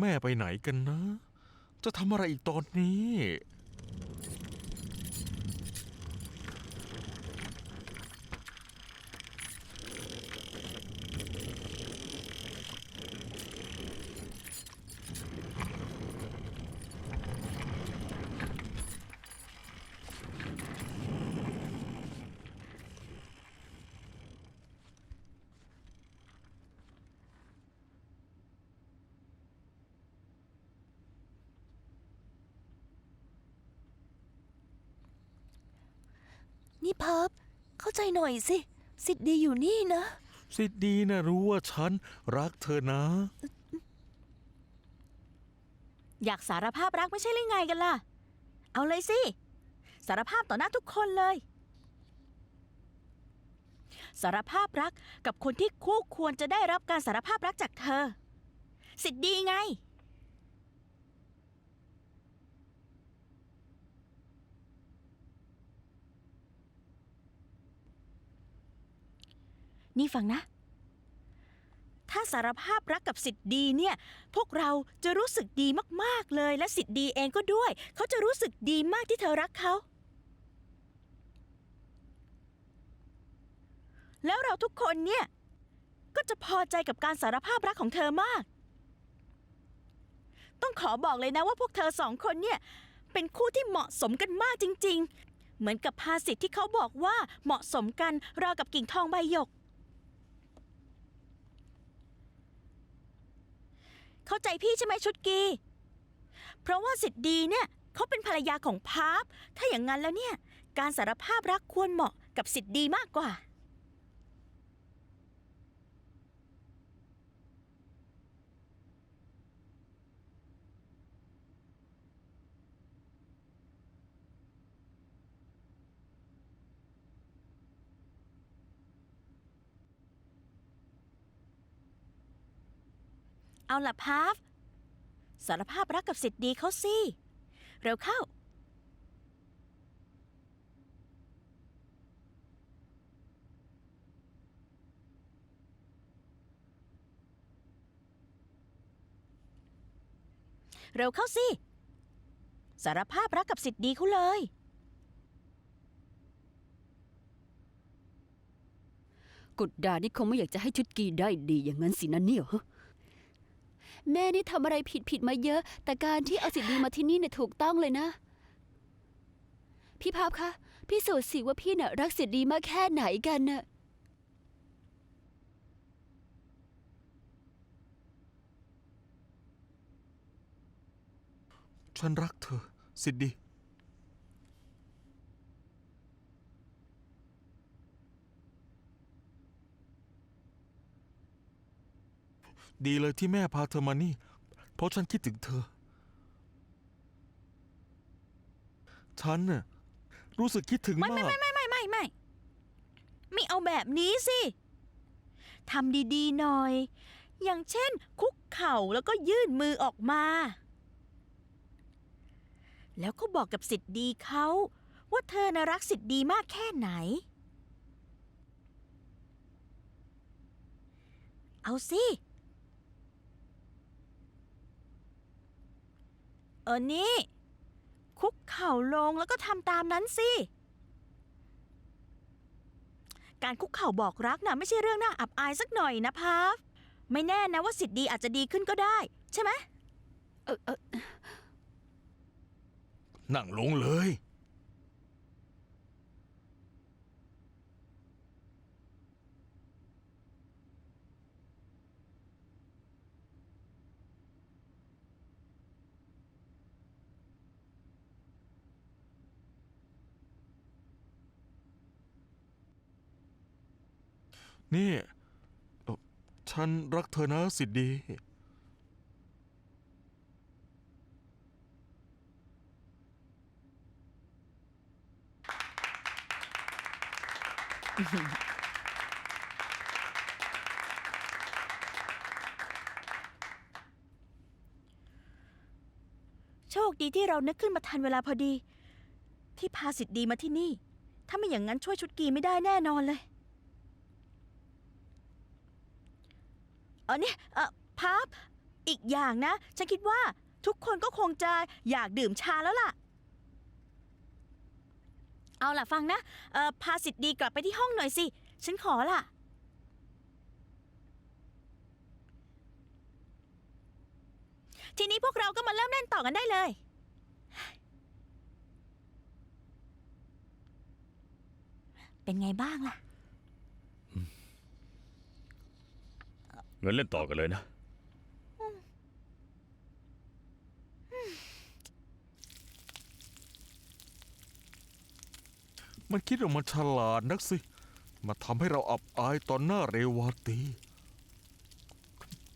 แม่ไปไหนกันนะ จะทำอะไรอีกตอนนี้ นี่พับเข้าใจหน่อยสิ สิทธิ์ดีอยู่นี่นะ สิดีนะรู้ว่าฉันรักเธอนะ อยากสารภาพรักไม่ใช่หรือไงกันล่ะ เอาเลยสิ สารภาพต่อหน้าทุกคนเลย สารภาพรักกับคนที่คู่ควรจะได้รับการสารภาพรักจากเธอ สิทธิ์ดีไง นี่ฟังนะ ถ้าสารภาพรักกับสิทธิ์ดีเนี่ย พวกเราจะรู้สึกดีมากๆเลย และสิทธิ์ดีเองก็ด้วย เขาจะรู้สึกดีมากที่เธอรักเขา แล้วเราทุกคนเนี่ย ก็จะพอใจกับการสารภาพรักของเธอมาก ต้องขอบอกเลยนะว่าพวกเธอสองคนเนี่ย เป็นคู่ที่เหมาะสมกันมากจริง ๆ เหมือนกับภาษิตที่เขาบอกว่าเหมาะสมกันราวกับกิ่งทองใบหยก เข้าใจพี่ใช่ไหมชุดกี เพราะว่าสิทธิ์ดีเนี่ยเขาเป็นภรรยาของพาร์ฟถ้าอย่างนั้นแล้วเนี่ย การสารภาพรักควรเหมาะกับสิทธิ์ดีมากกว่า เอาล่ะพาฟสารภาพรักกับสิทธิ์ดีเขาสิ เร็วเข้า เร็วเข้าสิ สารภาพรักกับสิทธิ์ดีเขาเลย กุดดานี่คงไม่อยากจะให้ชุดกีได้ดีอย่างนั้นสินะเนี่ยฮะ แม่นี่ทำอะไรผิดผิดมาเยอะ แต่การที่เอาสิทธิ์ดีมาที่นี่เนี่ยถูกต้องเลยนะ พี่ภาพคะพี่สูจน์สิว่าพี่น่ะรักสิทธิ์ดีมากแค่ไหนกันน่ะฉันรักเธอ สิทธิ์ดี ดีเลยที่แม่พาเธอมานี่ เพราะฉันคิดถึงเธอ ฉันน่ะรู้สึกคิดถึงไม่มากไม่ไม่ไม่ไม่ไม่ไม่เอาแบบนี้สิทำดีๆหน่อย อย่างเช่น คุกเข่าแล้วก็ยื่นมือออกมา แล้วก็บอกกับสิทธิ์ดีเขาว่าเธอน่ะรักสิทธิ์ดีมากแค่ไหน เอาสิ เออนี่ คุกเข่าลงแล้วก็ทำตามนั้นสิ การคุกเข่าบอกรักน่ะไม่ใช่เรื่องน่าอับอายสักหน่อยนะพาฟไม่แน่นะว่าสิทธิ์ดีอาจจะดีขึ้นก็ได้ ใช่ไหมเออเออนั่งลงเลย นี่เอ่อฉันรักเธอนะสิทธิ์ดี โชคดีที่เรานึกขึ้นมาทันเวลาพอดี ที่พาสิทธิ์ดีมาที่นี่ ถ้าไม่อย่างนั้นช่วยชุดกีไม่ได้แน่นอนเลย เออเนี่ยเออพาฟอีกอย่างนะ ฉันคิดว่าทุกคนก็คงจะอยากดื่มชาแล้วล่ะ เอาล่ะฟังนะเออพาสิทธิ์ดีกลับไปที่ห้องหน่อยสิ ฉันขอล่ะ ทีนี้พวกเราก็มาเริ่มเล่นต่อกันได้เลย เป็นไงบ้างล่ะ งินเล่นต่อกันเลยนะ มันคิดว่ามันฉลาดนักสิ มาทำให้เราอับอายตอนหน้าเรวาตี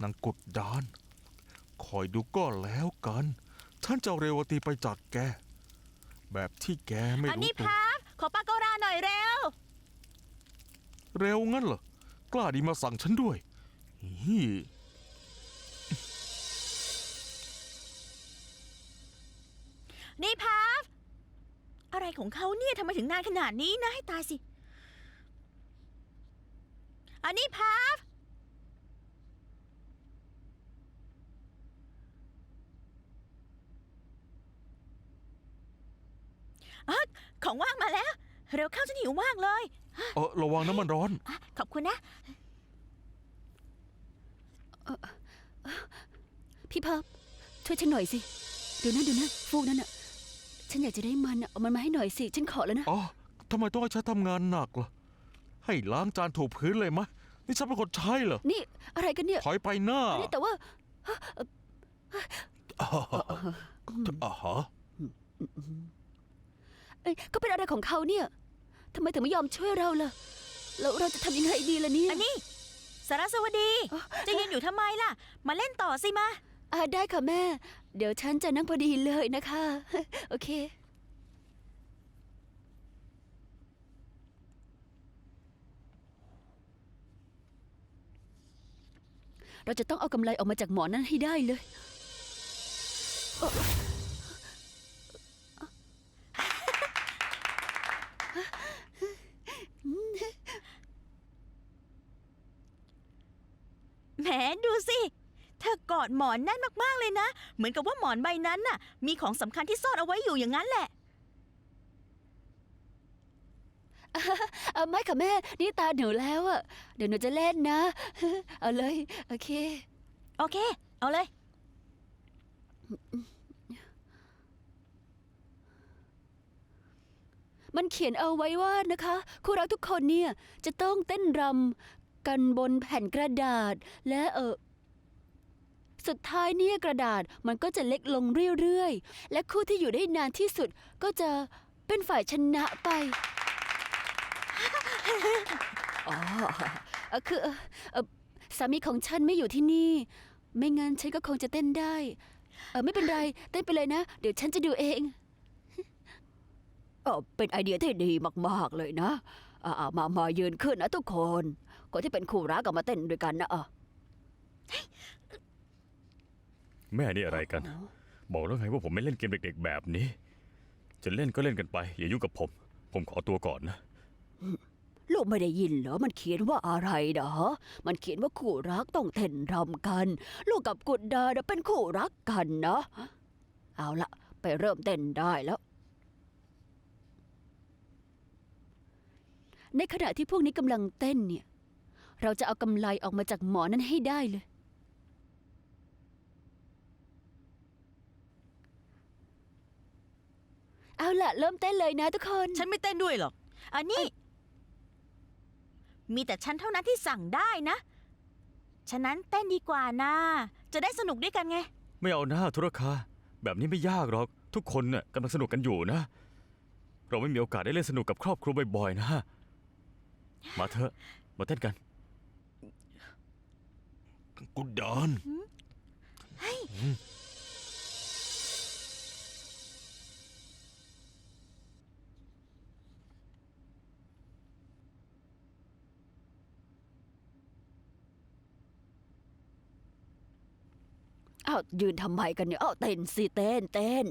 นางกดดาน คอยดูก็แล้วกันฉันจะเอาเรวาตีไปจากแก แบบที่แกไม่อันรู้นี้ตัว พับขอปากโกราหน่อยเร็ว เร็วงั้นเหรอ กล้าดีมาสั่งฉันด้วยฮี นี่พับอะไรของเขาเนี่ยทำไมถึงนานขนาดนี้นะให้ตายสิ อันนี้พับอ๊ะของว่างมาแล้ว เร็วเข้าฉันหิวมากเลย เออระวังน้ำมันร้อน อะขอบคุณนะ พี่พับช่วยฉันหน่อยสิดูนะดูนะฟูกนั่นน่ะฉันอยากจะได้มันอะเอามันมาให้หน่อยสิ ฉันขอแล้วนะ อ๋อทำไมต้องให้ฉันทำงานหนักล่ะ ให้ล้างจานถูพื้นเลยมะ นี่ฉันเป็นคนใช้เหรอ นี่อะไรกันเนี่ยถอยไปหน้านี่แต่ว่าอ่าฮะเอ้ยก็เป็นอะไรของเขาเนี่ยทำไมถึงไม่ยอมช่วยเราล่ะ แล้วเราจะทำยังไงดีล่ะเนี่ยอันนี้ สารสวัสดี จะยืนอยู่ทำไมล่ะ มาเล่นต่อสิมา อ่าได้ค่ะแม่ เดี๋ยวฉันจะนั่งพอดีเลยนะคะ โอเค เราจะต้องเอากำไรออกมาจากหมอนนั้นให้ได้เลยแหมดูสิ เธอกอด หมอนแน่นมากๆเลยนะ เหมือนกับว่าหมอนใบนั้นน่ะ มีของสำคัญที่ซ่อนเอาไว้อยู่อย่างนั้นแหละ เออไม่ค่ะแม่ นี่ตาหนูแล้วอะเดี๋ยวหนูจะเล่นนะ เอาเลย โอเค โอเค เอาเลย มันเขียนเอาไว้ว่านะคะ คู่รักทุกคนเนี่ย จะต้องเต้นรำกันบนแผ่นกระดาษ และเออ สุดท้ายเนี่ยกระดาษมันก็จะเล็กลงเรื่อยๆ และคู่ที่อยู่ได้นานที่สุดก็จะเป็นฝ่ายชนะไปอ๋อเอ่อคือเอ่อเอ่อสามีของฉันไม่อยู่ที่นี่ ไม่งั้นฉันก็คงจะเต้นได้ เออไม่เป็นไร เต้นไปเลยนะ เดี๋ยวฉันจะดูเอง เออเป็นไอเดียที่ดีมาก ๆ เลยนะอ่ามามายืนขึ้นนะทุกคน คนที่เป็นคู่รักก็มาเต้นด้วยกันนะอะ แม่นี่อะไรกัน บอกแล้วไงว่าผมไม่เล่นเกมเด็ก ๆ แบบนี้ จะเล่นก็เล่นกันไป อย่ายุ่งกับผม ผมขอตัวก่อนนะ ลูกไม่ได้ยินเหรอ มันเขียนว่าอะไรเนาะมันเขียนว่าคู่รักต้องเต้นรำกัน ลูกกับกุดดาน่ะเป็นคู่รักกันนะ เอาละไปเริ่มเต้นได้แล้ว ในขณะที่พวกนี้กำลังเต้นเนี่ย เราจะเอากำไลออกมาจากหมอนั้นให้ได้เลย เอาละเริ่มเต้นเลยนะทุกคน ฉันไม่เต้นด้วยหรอก อันนี้ มีแต่ฉันเท่านั้นที่สั่งได้นะ ฉะนั้นเต้นดีกว่านะ จะได้สนุกด้วยกันไง ไม่เอาหน้าธุรคา แบบนี้ไม่ยากหรอก ทุกคนน่ะกำลังสนุกกันอยู่นะ เราไม่มีโอกาสได้เล่นสนุกกับครอบครัวบ่อยๆนะ มาเถอะมาเต้นกันกุดดาน อ้าวยืนทำไมกันเนี่ยอ้าวเต้นสิเต้นเต้น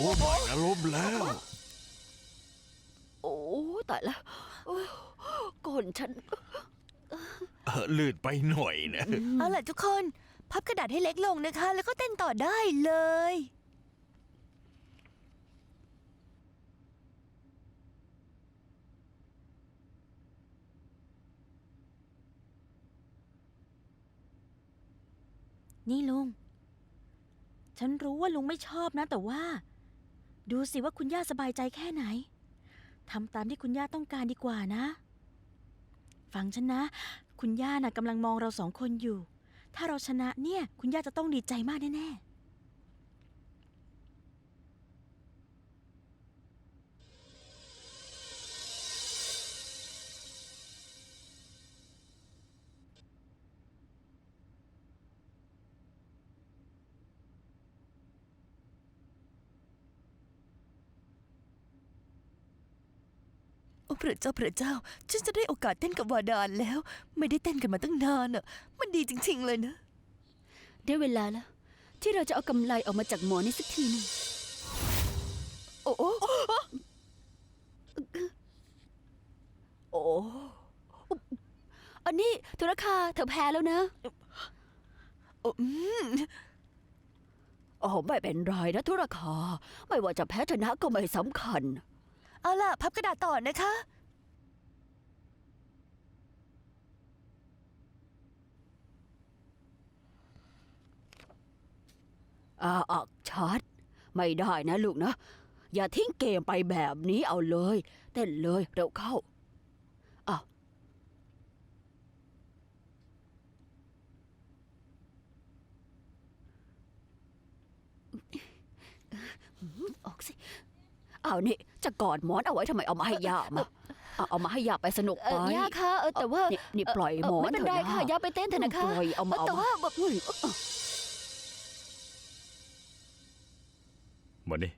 โอ้ไม่นะล้มแล้ว โอ้ตายแล้วโอ้ก่อนฉันเออลื่นไปหน่อยนะ เอาล่ะทุกคน พับกระดาษให้เล็กลงนะคะ แล้วก็เต้นต่อได้เลย นี่ลุง ฉันรู้ว่าลุงไม่ชอบนะ แต่ว่า ดูสิว่าคุณย่าสบายใจแค่ไหนทำตามที่คุณย่าต้องการดีกว่านะ ฟังฉันนะ คุณย่าน่ะกำลังมองเราสองคนอยู่ ถ้าเราชนะเนี่ย คุณย่าจะต้องดีใจมากแน่ๆ พระเจ้าพระเจ้า ฉันจะได้โอกาสเต้นกับวาดานแล้ว ไม่ได้เต้นกันมาตั้งนานอะ มันดีจริง ๆ เลยนะ ได้เวลาแล้ว ที่เราจะเอากำไรออกมาจากหมอนี่สักทีหนึงโอ้โอ้โอ้อันนี้ธุรคาเธอแพ้แล้วนะโอ้อืมโอ้ไม่เป็นไรนะธุรคา ไม่ว่าจะแพ้ชนะก็ไม่สำคัญ เอาล่ะ พับกระดาษต่อนะคะ อาอักชัด ไม่ได้นะลูกนะ อย่าทิ้งเกมไปแบบนี้เอาเลย เต้นเลยเร็วเข้าอ้าวออกสิเอานี่ จะกอดหมอนเอาไว้ทำไมเอามาให้ย่ามาเอาเอามาให้ย่าไปสนุกไปย่าคะเออแต่ว่านี่นี่ปล่อยหมอนไม่เป็นไรถอะค่ะย่าไปเต้นเถอะนะคะปล่อยเอามาเอาแต่มาว่าแบบเฮ้ยมานี่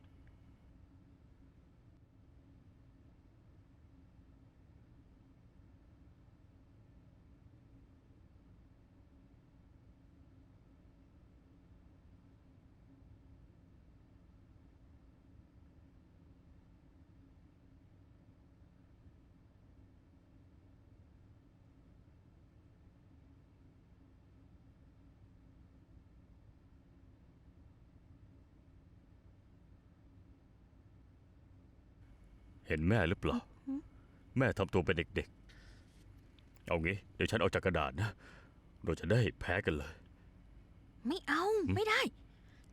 เห็นแม่หรือเปล่า แม่ทำตัวเป็นเด็กๆ เอางี้ เดี๋ยวฉันเอาจากกระดาษนะ เราจะได้แพ้กันเลย ไม่เอาไม่ได้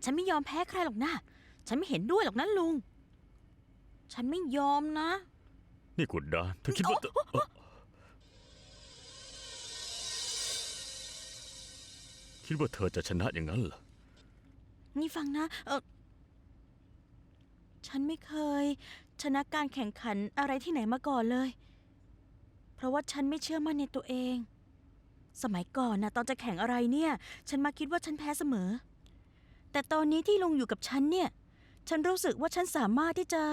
ฉันไม่ยอมแพ้ใครหรอกนะ ฉันไม่เห็นด้วยหรอกนะลุง ฉันไม่ยอมนะ นี่กุดดานเธอคิดว่าเธอเอ่อคิดว่าเธอจะชนะอย่างนั้นเหรอ นี่ฟังนะ เออฉันไม่เคย ชนะการแข่งขันอะไรที่ไหนมาก่อนเลย เพราะว่าฉันไม่เชื่อมั่นในตัวเอง สมัยก่อนนะตอนจะแข่งอะไรเนี่ย ฉันมาคิดว่าฉันแพ้เสมอ แต่ตอนนี้ที่ลุงอยู่กับฉันเนี่ย ฉันรู้สึกว่าฉันสามารถที่จะ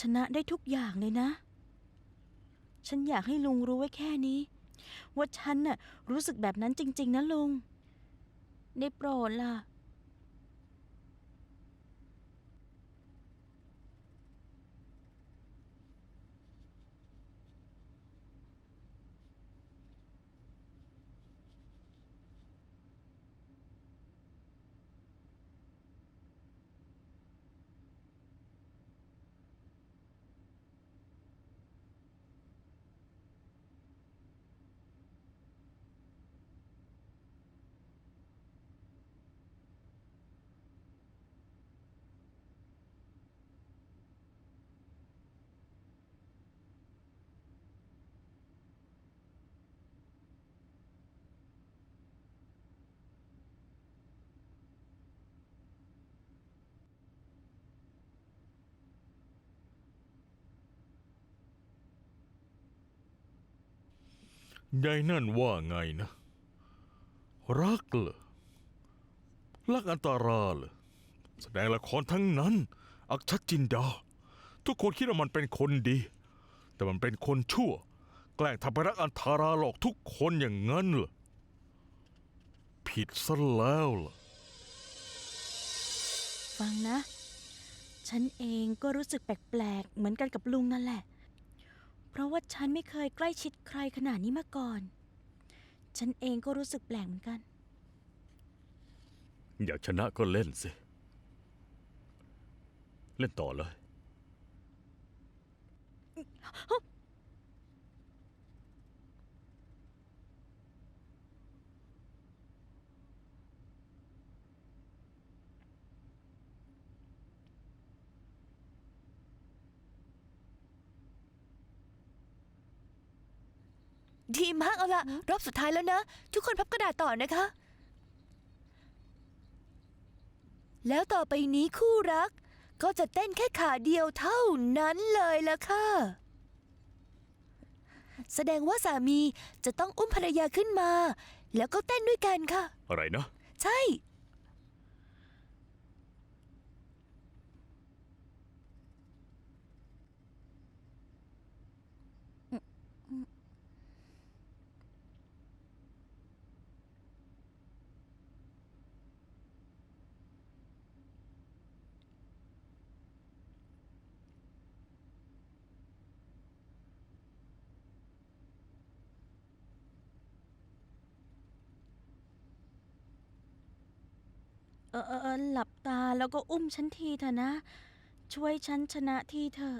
ชนะได้ทุกอย่างเลยนะ ฉันอยากให้ลุงรู้ไว้แค่นี้ ว่าฉันน่ะรู้สึกแบบนั้นจริง ๆ นะลุง ได้โปรดล่ะ ยายนั่นว่าไงนะ รักเหรอรักอันตราเหรอแสดงละครทั้งนั้น อักชัดจินดา ทุกคนคิดว่ามันเป็นคนดี แต่มันเป็นคนชั่ว แกล้งทำให้รักอันทาราหลอกทุกคนอย่างนั้นเหรอผิดซะแล้วล่ะ ฟังนะ ฉันเองก็รู้สึกแปลกๆ เหมือนกันกับลุงนั่นแหละ เพราะว่าฉันไม่เคยใกล้ชิดใครขนาดนี้มาก่อน ฉันเองก็รู้สึกแปลกเหมือนกัน อยากชนะก็เล่นสิ เล่นต่อเลย ดีมากเอาละรอบสุดท้ายแล้วนะ ทุกคนพับกระดาษต่อนะคะ แล้วต่อไปนี้คู่รัก ก็จะเต้นแค่ขาเดียวเท่านั้นเลยละค่ะ แสดงว่าสามีจะต้องอุ้มภรรยาขึ้นมา แล้วก็เต้นด้วยกันค่ะ อะไรนะ ใช่ เออเออหลับตาแล้วก็อุ้มฉันทีเถอะนะ ช่วยฉันชนะทีเถอะ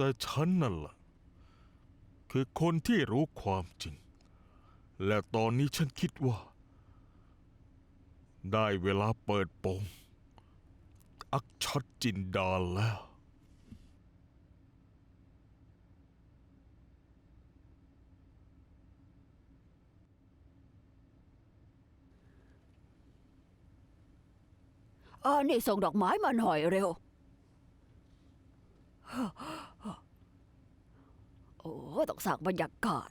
แต่ฉันนั่นล่ะ คือคนที่รู้ความจริง และตอนนี้ฉันคิดว่า ได้เวลาเปิดโปง อักชัดจินดาแล้วอ๋อนี่ส่งดอกไม้มาหน่อยเร็ว อ้ต้องสร้างบรรยากาศ